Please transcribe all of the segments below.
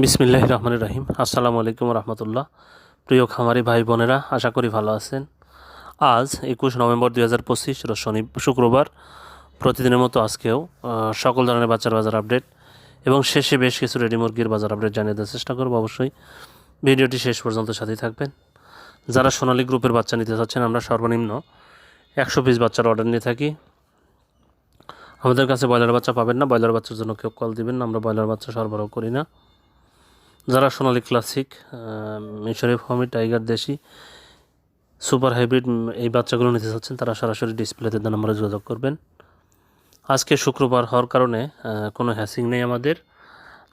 বিসমিল্লাহ রহমান রাহিম। আসসালামু আলাইকুম রহমতুল্লাহ। প্রিয় খামারি ভাই বোনেরা, আশা করি ভালো আছেন। আজ একুশ নভেম্বর দুই হাজার পঁচিশ শনি, শুক্রবার। প্রতিদিনের মতো আজকেও সকল ধরনের বাচ্চার বাজার আপডেট এবং শেষে বেশ কিছু রেডি মুরগির বাজার আপডেট জানিয়ে দেওয়ার চেষ্টা করব অবশ্যই। ভিডিওটি শেষ পর্যন্ত সাথেই থাকবেন। যারা সোনালী গ্রুপের বাচ্চা নিতে চাচ্ছেন, আমরা সর্বনিম্ন একশো পিস বাচ্চার অর্ডার নিয়ে থাকি। আমাদের কাছে ব্রয়লার বাচ্চা পাবেন না, ব্রয়লার বাচ্চার জন্য কেউ কল দিবেন না, আমরা ব্রয়লার বাচ্চা সরবরাহ করি না। যারা সোনালি ক্লাসিক মিশরি ফর্মি টাইগার, দেশি, সুপার হাইব্রিড এই বাচ্চাগুলো নিতে চাচ্ছেন, তারা সরাসরি ডিসপ্লেতে দেন নাম্বারে যোগাযোগ করবেন। আজকে শুক্রবার হওয়ার কারণে কোনো হ্যাসিং নেই আমাদের,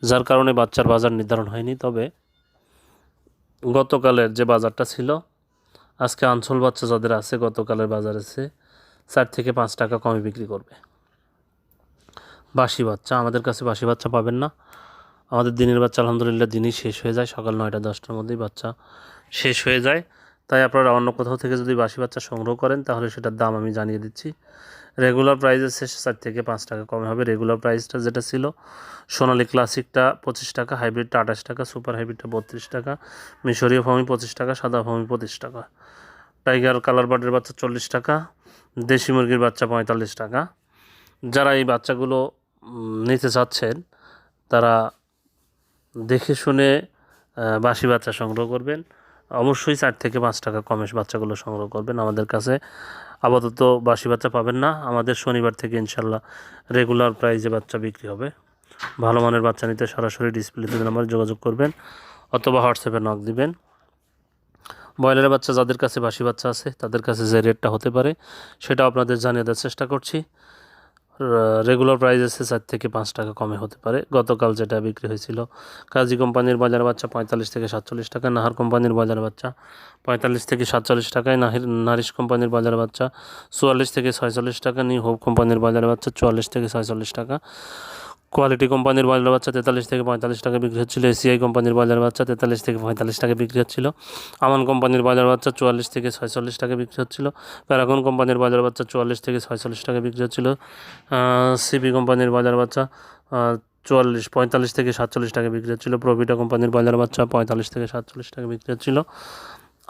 যার কারণে বাচ্চার বাজার নির্ধারণ হয়নি। তবে গতকালের যে বাজারটা ছিল, আজকে আঞ্চল বাচ্চা যাদের আছে, গতকালের বাজার আছে, চার থেকে পাঁচ টাকা কমে বিক্রি করবে। বাসি বাচ্চা, আমাদের কাছে বাসি বাচ্চা পাবেন না। আমাদের দিনের বাচ্চা আলহামদুলিল্লাহ দিনই শেষ হয়ে যায়, সকাল নয়টা দশটার মধ্যেই বাচ্চা শেষ হয়ে যায়। তাই আপনারা অন্য কোথাও থেকে যদি বাসি বাচ্চা সংগ্রহ করেন, তাহলে সেটার দাম আমি জানিয়ে দিচ্ছি। রেগুলার প্রাইসের শেষে চার থেকে পাঁচ টাকা কমে হবে। রেগুলার প্রাইসটা যেটা ছিল, সোনালি ক্লাসিকটা পঁচিশ টাকা হাইব্রিডটা আঠাশ টাকা সুপার হাইব্রিডটা বত্রিশ টাকা, মিশরীয় ফমি পঁচিশ টাকা, সাদা ফমি পঁচিশ টাকা। টাইগার কালার বার্ডের বাচ্চা চল্লিশ টাকা, দেশি মুরগির বাচ্চা পঁয়তাল্লিশ টাকা। যারা এই বাচ্চাগুলো নিতে চাচ্ছেন, তারা দেখে শুনে বাসি বাচ্চা সংগ্রহ করবেন। অবশ্যই চার থেকে পাঁচ টাকা কমে বাচ্চাগুলো সংগ্রহ করবেন আমাদের কাছে। আপাতত বাসি বাচ্চা পাবেন না। আমাদের শনিবার থেকে ইনশাল্লাহ রেগুলার প্রাইজে বাচ্চা বিক্রি হবে। ভালো মানের বাচ্চা নিতে সরাসরি ডিসপ্লেতে নাম্বার যোগাযোগ করবেন অথবা হোয়াটসঅ্যাপে নক দিবেন। ব্রয়লারের বাচ্চা যাদের কাছে বাসি বাচ্চা আছে, তাদের কাছে যে রেটটা হতে পারে সেটা আপনাদের জানিয়ে দেওয়ার চেষ্টা করছি। রেগুলার প্রাইস আছে চার থেকে পাঁচ টাকা কমে হতে পারে। গতকাল যেটা বিক্রি হয়েছিল, কাজী কোম্পানির বাজার বাচ্চা পঁয়তাল্লিশ থেকে সাতচল্লিশ টাকা, নাহার কোম্পানির বাজার বাচ্চা পঁয়তাল্লিশ থেকে সাতচল্লিশ টাকায়, নাহির, নারিশ কোম্পানির বাজার বাচ্চা চুয়াল্লিশ থেকে ছয়চল্লিশ টাকা, নিউ হোপ কোম্পানির বাজার বাচ্চা চুয়াল্লিশ থেকে ছয়চল্লিশ টাকা। কোয়ালিটি কোম্পানির বাজার বাচ্চা তেতাল্লিশ থেকে পঁয়তাল্লিশ টাকা বিক্রি হচ্ছিল, এসিআই কোম্পানির বাজার বাচ্চা তেতাল্লিশ থেকে পঁয়তাল্লিশ টাকা বিক্রি হচ্ছিল, আমান কোম্পানির বাজার বাচ্চা চুয়াল্লিশ থেকে ছয়চল্লিশ টাকা বিক্রি হচ্ছিল, প্যারাগন কোম্পানির বাজার বাচ্চা চুয়াল্লিশ থেকে ছয়চল্লিশ টাকা বিক্রি হচ্ছিল সিপি কোম্পানির বাজার বাচ্চা চুয়াল্লিশ, পঁয়তাল্লিশ থেকে সাতচল্লিশ টাকা বিক্রি হচ্ছিল প্রভিটা কোম্পানির বাজার বাচ্চা পঁয়তাল্লিশ থেকে সাতচল্লিশ টাকা বিক্রি হচ্ছিল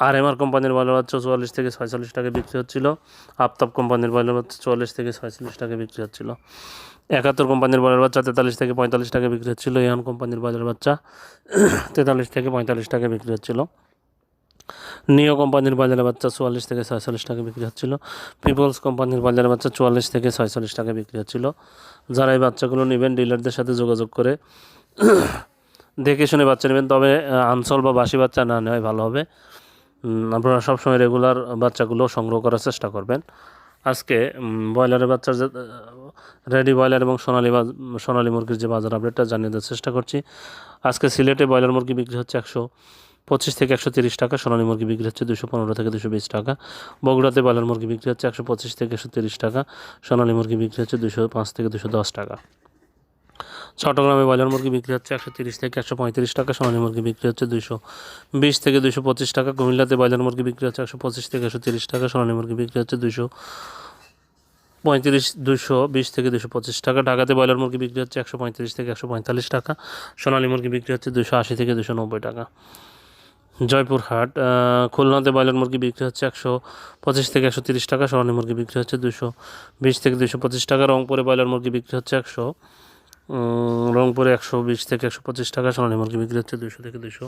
আর এমআর কোম্পানির বাজার বাচ্চা চুয়াল্লিশ থেকে ছয়চল্লিশ টাকা বিক্রি হচ্ছিল। আফতাব কোম্পানির বাজার বাচ্চা চুয়াল্লিশ থেকে ছয়চল্লিশ টাকা বিক্রি হচ্ছিল। একাত্তর কোম্পানির বাজার বাচ্চা তেতাল্লিশ থেকে পঁয়তাল্লিশ টাকা বিক্রি হচ্ছিল। এন কোম্পানির বাজার বাচ্চা তেতাল্লিশ থেকে পঁয়তাল্লিশ টাকা বিক্রি হচ্ছিল। নিও কোম্পানির বাজারে বাচ্চা চুয়াল্লিশ থেকে ছয়চল্লিশ টাকা বিক্রি হচ্ছিল। পিপলস কোম্পানির বাজারে বাচ্চা চুয়াল্লিশ থেকে ছয়চল্লিশ টাকা বিক্রি হচ্ছিল। যারা এই বাচ্চাগুলো নেবেন, ডিলারদের সাথে যোগাযোগ করে দেখে শুনে বাচ্চা নেবেন। তবে আনসল বা বাসি বাচ্চা না নেওয়াই ভালো হবে। আপনারা সবসময় রেগুলার বাচ্চাগুলো সংগ্রহ করার চেষ্টা করবেন। আজকে ব্রয়লারের বাচ্চার যে রেডি ব্রয়লার এবং সোনালি সোনালি মুরগির যে বাজার আপডেটটা জানিয়ে দেওয়ার চেষ্টা করছি। আজকে সিলেটে ব্রয়লার মুরগি বিক্রি হচ্ছে একশো পঁচিশ থেকে একশো তিরিশ টাকা, সোনালী মুরগি বিক্রি হচ্ছে দুশো পনেরো থেকে দুশো বিশ টাকা। বগুড়াতে ব্রয়লার মুরগি বিক্রি হচ্ছে একশো পঁচিশ থেকে একশো তিরিশ টাকা, সোনালী মুরগি বিক্রি হচ্ছে দুশো পাঁচ থেকে দুশো দশ টাকা। চট্টগ্রামে ব্রয়লার মুরগি বিক্রি হচ্ছে একশো তিরিশ থেকে একশো পঁয়ত্রিশ টাকা, সোনালী মুরগি বিক্রি হচ্ছে দুশো বিশ থেকে দুশো পঁচিশ টাকা, কুমিল্লাতে ব্রয়লার মুরগি বিক্রি হচ্ছে একশো পঁচিশ থেকে একশো তিরিশ টাকা, সোনালী মুরগি বিক্রি হচ্ছে দুশো পঁয়ত্রিশ দুশো বিশ থেকে দুশো পঁচিশ টাকা, ঢাকাতে ব্রয়লার মুরগি বিক্রি হচ্ছে একশো পঁয়ত্রিশ থেকে একশো পঁয়তাল্লিশ টাকা, সোনালী মুরগি বিক্রি হচ্ছে দুশো আশি থেকে দুশো নব্বই টাকা। জয়পুরহাট খুলনাতে ব্রয়লার মুরগি বিক্রি হচ্ছে একশো পঁচিশ থেকে একশো তিরিশ টাকা, সোনালী মুরগি বিক্রি হচ্ছে দুশো বিশ থেকে দুশো পঁচিশ টাকা, রংপুরে ব্রয়লার মুরগি বিক্রি হচ্ছে একশো রংপুরে একশো বিশ থেকে একশো পঁচিশ টাকা সোনালী মুরগি বিক্রি হচ্ছে দুশো থেকে দুশো